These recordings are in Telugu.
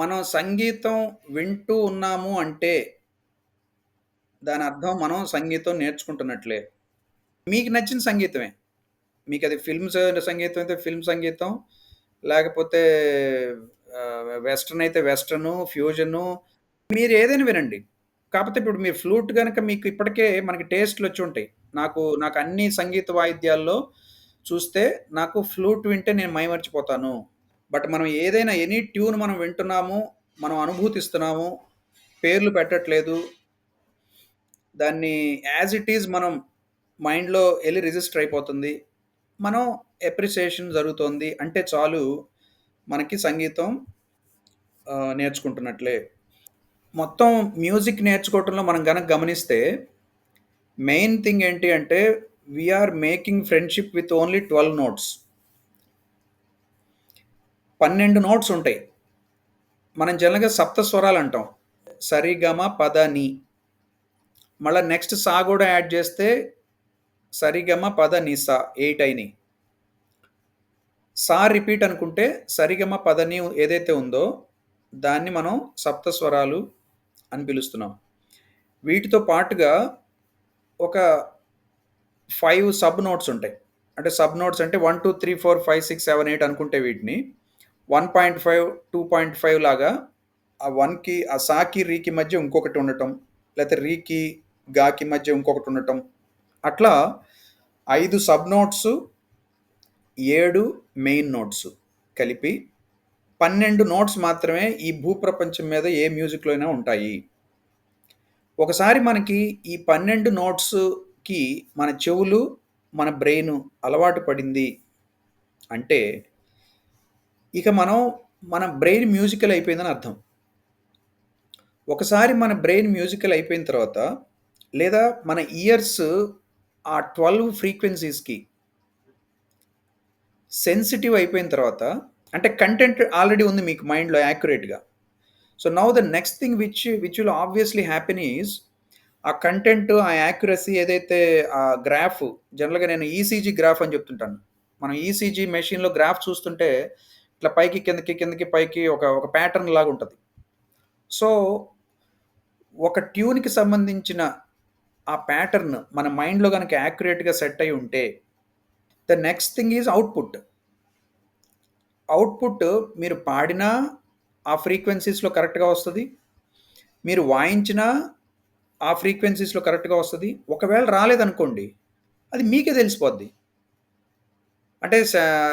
మనం సంగీతం వింటూ ఉన్నాము అంటే దాని అర్థం మనం సంగీతం నేర్చుకుంటున్నట్లే. మీకు నచ్చిన సంగీతమే. మీకు అది ఫిల్మ్స్ సంగీతం అయితే ఫిల్మ్ సంగీతం, లేకపోతే వెస్ట్రన్ వెస్టర్న్ అయితే వెస్టర్ను, ఫ్యూజను మీరు ఏదైనా వినండి. కాకపోతే ఇప్పుడు మీరు ఫ్లూట్ కనుక మీకు ఇప్పటికే మనకి టేస్ట్లు వచ్చి ఉంటాయి నాకు నాకు అన్ని సంగీత వాయిద్యాల్లో చూస్తే నాకు ఫ్లూట్ వింటే నేను మైమర్చిపోతాను. బట్ మనం ఏదైనా ఎనీ ట్యూన్ మనం వింటున్నాము, మనం అనుభూతిస్తున్నాము, పేర్లు పెట్టట్లేదు. దాన్ని యాజ్ ఇట్ ఈజ్ మనం మైండ్‌లో వెళ్ళి రిజిస్టర్ అయిపోతుంది. మనం ఎప్రిసియేషన్ జరుగుతోంది అంటే చాలు మనకి సంగీతం నేర్చుకుంటున్నట్లే. మొత్తం మ్యూజిక్ నేర్చుకోవటంలో మనం గనక గమనిస్తే మెయిన్ థింగ్ ఏంటి అంటే we are making friendship with only 12 notes. 12 notes ఉంటాయి. మనం జనరల్‌గా సప్త స్వరాలంటాం. సరిగమ పద ని. మళ్ళీ నెక్స్ట్ సా కూడా యాడ్ చేస్తే సరిగమ పద ని సా ఎయిట్ అయినాయి సా రిపీట్ అనుకుంటే సరిగమ పద ని ఏదైతే ఉందో దాన్ని మనం సప్త స్వరాలు అని పిలుస్తున్నాం. వీటితో పాటుగా ఒక ఫైవ్ సబ్ నోట్స్ ఉంటాయి. అంటే సబ్ నోట్స్ అంటే 1, 2, 3, 4, 5, 6, 7, 8 అనుకుంటే వీటిని 1.5, 2.5 లాగా ఆ వన్కి ఆ సాకి, రీకి మధ్య ఇంకొకటి ఉండటం. లేకపోతే రీకి, గాకి మధ్య ఇంకొకటి ఉండటం. అట్లా ఐదు సబ్ నోట్స్, ఏడు మెయిన్ నోట్స్ కలిపి 12 నోట్స్ మాత్రమే ఈ భూప్రపంచం మీద ఏ మ్యూజిక్‌లో అయినా ఉంటాయి. ఒకసారి మనకి ఈ 12 నోట్స్‌కి మన చెవులు, మన బ్రెయిన్ అలవాటు పడింది అంటే ఇక మనం మన బ్రెయిన్ మ్యూజికల్ అయిపోయిందని అర్థం. ఒకసారి మన బ్రెయిన్ మ్యూజికల్ అయిపోయిన తర్వాత లేదా మన ఇయర్స్ ఆ 12 ఫ్రీక్వెన్సీస్‌కి సెన్సిటివ్ అయిపోయిన తర్వాత అంటే కంటెంట్ ఆల్రెడీ ఉంది మీకు మైండ్‌లో యాక్యురేట్‌గా. So, now the next thing which which will obviously happen is ఆ కంటెంట్, ఆ యాక్యురసీ ఏదైతే ఆ గ్రాఫ్ జనరల్‌గా నేను ఈసీజీ గ్రాఫ్ అని చెప్తుంటాను. మనం ఈసీజీ మెషిన్‌లో గ్రాఫ్ చూస్తుంటే ఇట్లా పైకి, కిందకి, కిందకి, పైకి ఒక ఒక ప్యాటర్న్ లాగా ఉంటుంది. సో, ఒక ట్యూన్‌కి సంబంధించిన ఆ ప్యాటర్న్ మన మైండ్‌లో కనుక యాక్యురేట్‌గా సెట్ అయి ఉంటే the next thing is output output మీరు పాడినా ఆ ఫ్రీక్వెన్సీస్‌లో కరెక్ట్‌గా వస్తుంది. మీరు వాయించినా ఆ ఫ్రీక్వెన్సీస్‌లో కరెక్ట్‌గా వస్తుంది. ఒకవేళ రాలేదనుకోండి అది మీకే తెలిసిపోద్ది. అంటే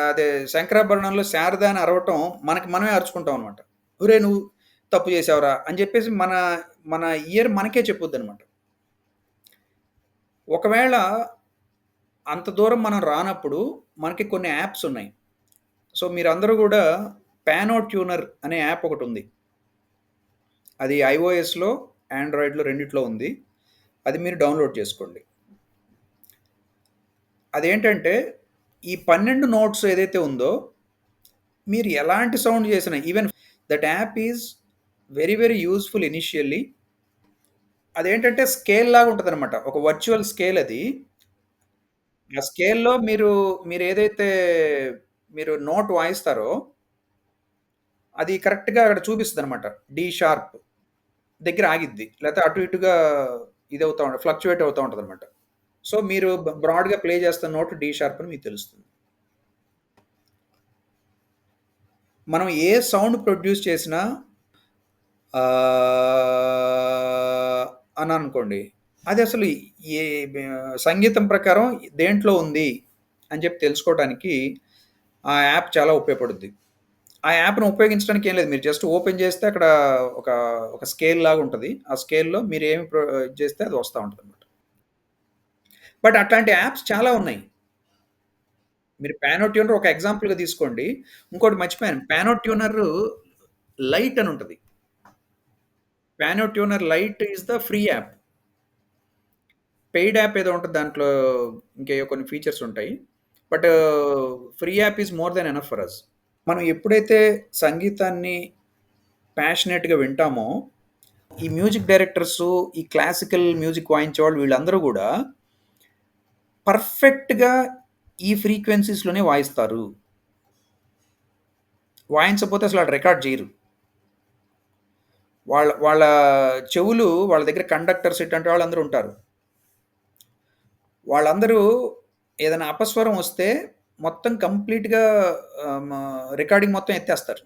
అదే శంకరాభరణంలో శారద అని అరవటం మనకి మనమే అరుచుకుంటాం అనమాట. ఒరే నువ్వు తప్పు చేసావురా అని చెప్పేసి మన మన ఇయర్ మనకే చెప్పుద్దనమాట. ఒకవేళ అంత దూరం మనం రానప్పుడు మనకి కొన్ని యాప్స్ ఉన్నాయి. సో, మీరందరూ కూడా ప్యానో ట్యూనర్ అనే యాప్ ఒకటి ఉంది అది ఐఓఎస్‌లో, ఆండ్రాయిడ్‌లో రెండిట్లో ఉంది. అది మీరు డౌన్‌లోడ్ చేసుకోండి. అదేంటంటే ఈ 12 నోట్స్ ఏదైతే ఉందో మీరు ఎలాంటి సౌండ్ చేసినా even that app is very very useful initially అదేంటంటే స్కేల్ లాగా ఉంటదనమాట. ఒక వర్చువల్ స్కేల్ అది. ఆ స్కేల్‌లో మీరు మీరు ఏదైతే మీరు నోట్ వాయిస్తారో అది కరెక్ట్‌గా అక్కడ చూపిస్తుంది అనమాట డి షార్ప్ దగ్గర ఆగిద్ది. లేకపోతే అటు ఇటుగా ఇది అవుతూ ఉంటుంది ఫ్లక్చువేట్ అవుతూ ఉంటుంది అనమాట సో, మీరు బ్రాడ్‌గా ప్లే చేస్తున్న నోట్ డి షార్ప్ అని మీకు తెలుస్తుంది. మనం ఏ సౌండ్ ప్రొడ్యూస్ చేసినా అని అనుకోండి అది అసలు ఏ సంగీతం ప్రకారం దేంట్లో ఉంది అని చెప్పి తెలుసుకోవటానికి ఆ యాప్ చాలా ఉపయోగపడుద్ది. ఆ యాప్ను ఉపయోగించడానికి ఏం లేదు. మీరు జస్ట్ ఓపెన్ చేస్తే అక్కడ ఒక ఒక స్కేల్ లాగా ఉంటుంది ఆ స్కేల్‌లో మీరు ప్రొ చేస్తే అది వస్తూ ఉంటుంది బట్ అట్లాంటి యాప్స్ చాలా ఉన్నాయి. మీరు ప్యానో ట్యూనర్ ఒక ఎగ్జాంపుల్‌గా తీసుకోండి. ఇంకోటి మర్చిపోయాను. ప్యానో ట్యూనర్ లైట్ అని ఉంటుంది piano tuner lite is the free app. Paid app ఏదో ఉంటుంది దాంట్లో ఇంకేయో కొన్ని ఫీచర్స్ ఉంటాయి. But free app is more than enough for us. మనం ఎప్పుడైతే సంగీతాన్ని ప్యాషనేట్‌గా వింటామో ఈ మ్యూజిక్ డైరెక్టర్స్ ఈ క్లాసికల్ మ్యూజిక్ వాయించే వాళ్ళు వీళ్ళందరూ కూడా పర్ఫెక్ట్‌గా ఈ ఫ్రీక్వెన్సీస్‌లోనే వాయిస్తారు. వాయించకపోతే అసలు ఆడు రికార్డ్ చేయరు వాళ్ళ వాళ్ళ చెవులు వాళ్ళ దగ్గర కండక్టర్స్ ఇట్లాంటి వాళ్ళందరూ ఉంటారు. వాళ్ళందరూ ఏదైనా అపస్వరం వస్తే మొత్తం కంప్లీట్‌గా రికార్డింగ్ మొత్తం ఎత్తేస్తారు.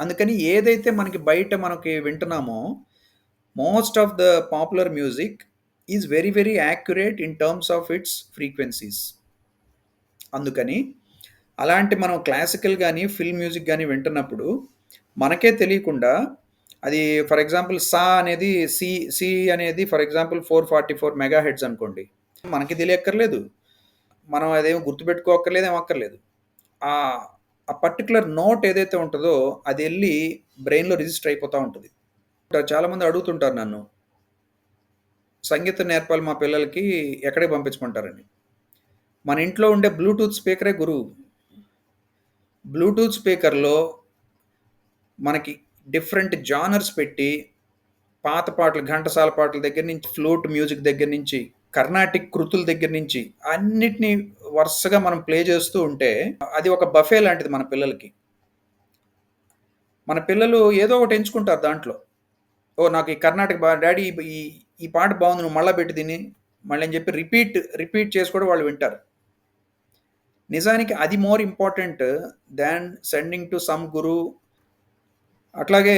అందుకని ఏదైతే మనకి బయట మనకి వింటున్నామో, most of the popular music is very, very accurate in terms of its frequencies. అందుకని అలాంటి మనం క్లాసికల్ కానీ ఫిల్మ్ మ్యూజిక్ కానీ వింటున్నప్పుడు మనకే తెలియకుండా అది ఫర్ ఎగ్జాంపుల్ 'సా' అనేది సి సి అనేది ఫర్ ఎగ్జాంపుల్ 444 మెగా హెడ్స్ అనుకోండి. మనకి తెలియక్కర్లేదు. మనం అదేమి గుర్తుపెట్టుకోక్కర్లేదు, ఏమి అక్కర్లేదు. ఆ ఆ పర్టిక్యులర్ నోట్ ఏదైతే ఉంటుందో అది వెళ్ళి బ్రెయిన్‌లో రిజిస్టర్ అయిపోతూ ఉంటుంది చాలామంది అడుగుతుంటారు నన్ను. సంగీతం నేర్పాలి మా పిల్లలకి ఎక్కడికి పంపించమంటారని. మన ఇంట్లో ఉండే బ్లూటూత్ స్పీకరే గురువు. బ్లూటూత్ స్పీకర్‌లో మనకి డిఫరెంట్ జానర్స్ పెట్టి పాత పాటలు, ఘంటసాల పాటల దగ్గర నుంచి, ఫ్లూట్ మ్యూజిక్ దగ్గర నుంచి, కర్ణాటిక్ కృతుల దగ్గర నుంచి అన్నిటిని వరుసగా మనం ప్లే చేస్తూ ఉంటే అది ఒక బఫే లాంటిది మన పిల్లలకి. మన పిల్లలు ఏదో ఒకటి ఎంచుకుంటారు దాంట్లో. ఓ నాకు ఈ కర్ణాటక బా డాడీ ఈ ఈ పాట బాగుంది. నువ్వు మళ్ళీ పెట్టి తిని మళ్ళీ అని చెప్పి రిపీట్, రిపీట్ చేసి కూడా వాళ్ళు వింటారు. నిజానికి అది more important than sending to some guru. అట్లాగే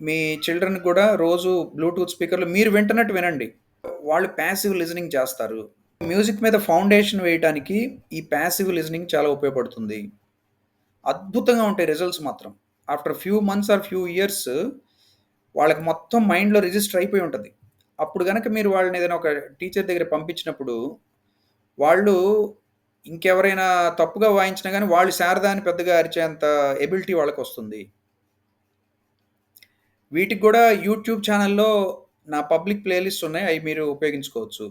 మీ చిల్డ్రన్‌కి కూడా రోజు బ్లూటూత్ స్పీకర్లు మీరు వింటున్నట్టు వినండి. వాళ్ళు పాసివ్ లిజనింగ్ చేస్తారు. మ్యూజిక్ మీద ఫౌండేషన్ వేయటానికి ఈ పాసివ్ లిజనింగ్ చాలా ఉపయోగపడుతుంది. అద్భుతంగా ఉంటాయి రిజల్ట్స్ మాత్రం. After few months or few years వాళ్ళకి మొత్తం మైండ్‌లో రిజిస్టర్ అయిపోయి ఉంటుంది అప్పుడు కనుక మీరు వాళ్ళని ఏదైనా ఒక టీచర్ దగ్గర పంపించినప్పుడు వాళ్ళు ఇంకెవరైనా తప్పుగా వాయించినా కానీ వాళ్ళు శారదాన్ని అని పెద్దగా అరిచేంత ఎబిలిటీ వాళ్ళకి వస్తుంది వీటికి కూడా యూట్యూబ్ ఛానల్లో నా పబ్లిక్ ప్లేలిస్ట్ ఉన్నాయి. అవి మీరు ఉపయోగించుకోవచ్చు.